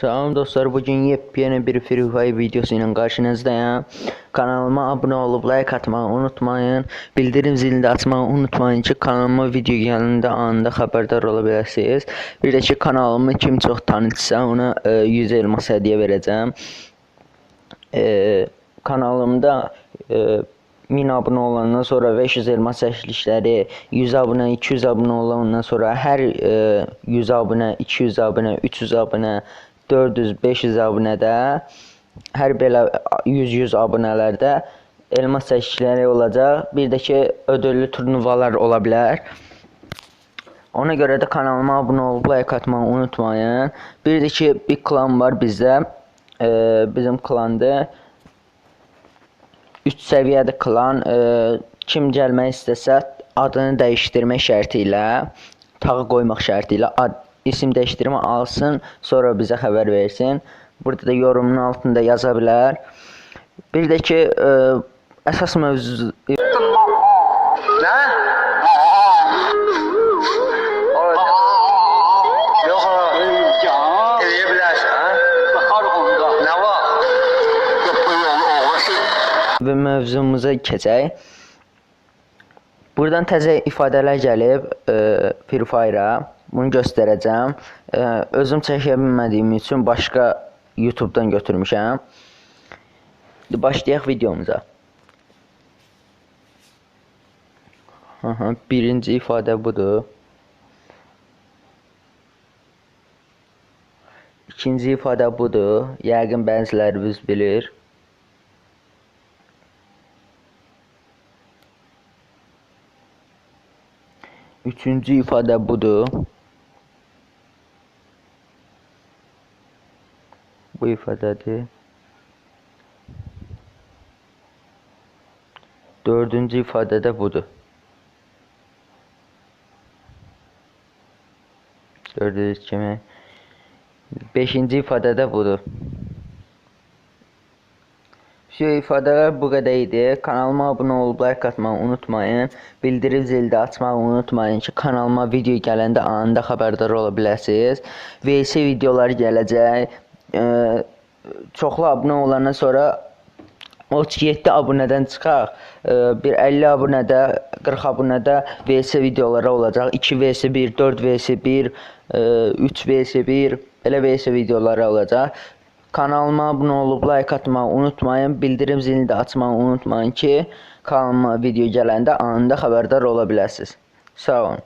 Salam dostlar, bugün yepyeni bir Free Fire videosu ilə qarşınızdayım. Kanalıma abunə olub like atmağı unutmayın. Bildirim zilini açmağı unutmayın ki, kanalıma video gələndə anında xəbərdar ola biləsiniz. Bir də ki, kanalımı kim çox tanıtsa ona e, 100 elmas hədiyyə verəcəm. E, kanalımda e, 1000 abunə olandan sonra 500 elmas çəkilişləri, 100 abunə, 200 abunə olandan sonra hər e, 100 abunə, 200 abunə, 300 abunə, 400, 500 abunədə hər belə 100-100 abunələrdə elmas çəkilişləri olacaq. Bir də ki, ödüllü turnuvalar ola bilər. Ona görə də kanalıma abunə olub like atmağı unutmayın. Bir də ki, bir klan var bizdə. E, bizim klandır. 3 səviyyəli klan e, kim gəlmək istəsə adını dəyişdirmək şərti ilə, tağı qoymaq şərti ilə ad, isim dəyişdirmə alsın, sonra bizə xəbər versin. Burada da yorumun altında yaza bilər. Bir də ki, e, əsas mövzu var? və mövzumuza keçək. Buradan təzə ifadələr gəlib e, Free Fire-a. Bunu göstərəcəm. Özüm çəkə bilmədiyim üçün başqa YouTube-dan götürmüşəm. Başlayaq videomuza. Aha, birinci ifadə budur. İkinci ifadə budur. Yəqin bəziləriniz bilir. Üçüncü ifadə budur. Bu ifadədir. Dördüncü ifadə də budur. Gördüyünüz kimi. Beşinci ifadə də budur. Şu ifadələr bu qədər idi. Kanalıma abunə olub like atmağı unutmayın. Bildirim zili də açmağı unutmayın ki, kanalıma video gələndə anında xəbərdar ola biləsiniz. VS videolar gələcək. Çoxlu abunə olandan sonra 37 abunədən çıxaq. Bir 50 abunədə, 40 abunədə VS videoları olacaq. 2 vs 1, 4 vs 1, 3 vs 1 belə VS videoları olacaq. Kanalıma abunə olub like atmağı unutmayın. Bildirim zilini də açmağı unutmayın ki, kanalıma video gələndə anında xəbərdar ola biləsiniz. Sağ olun.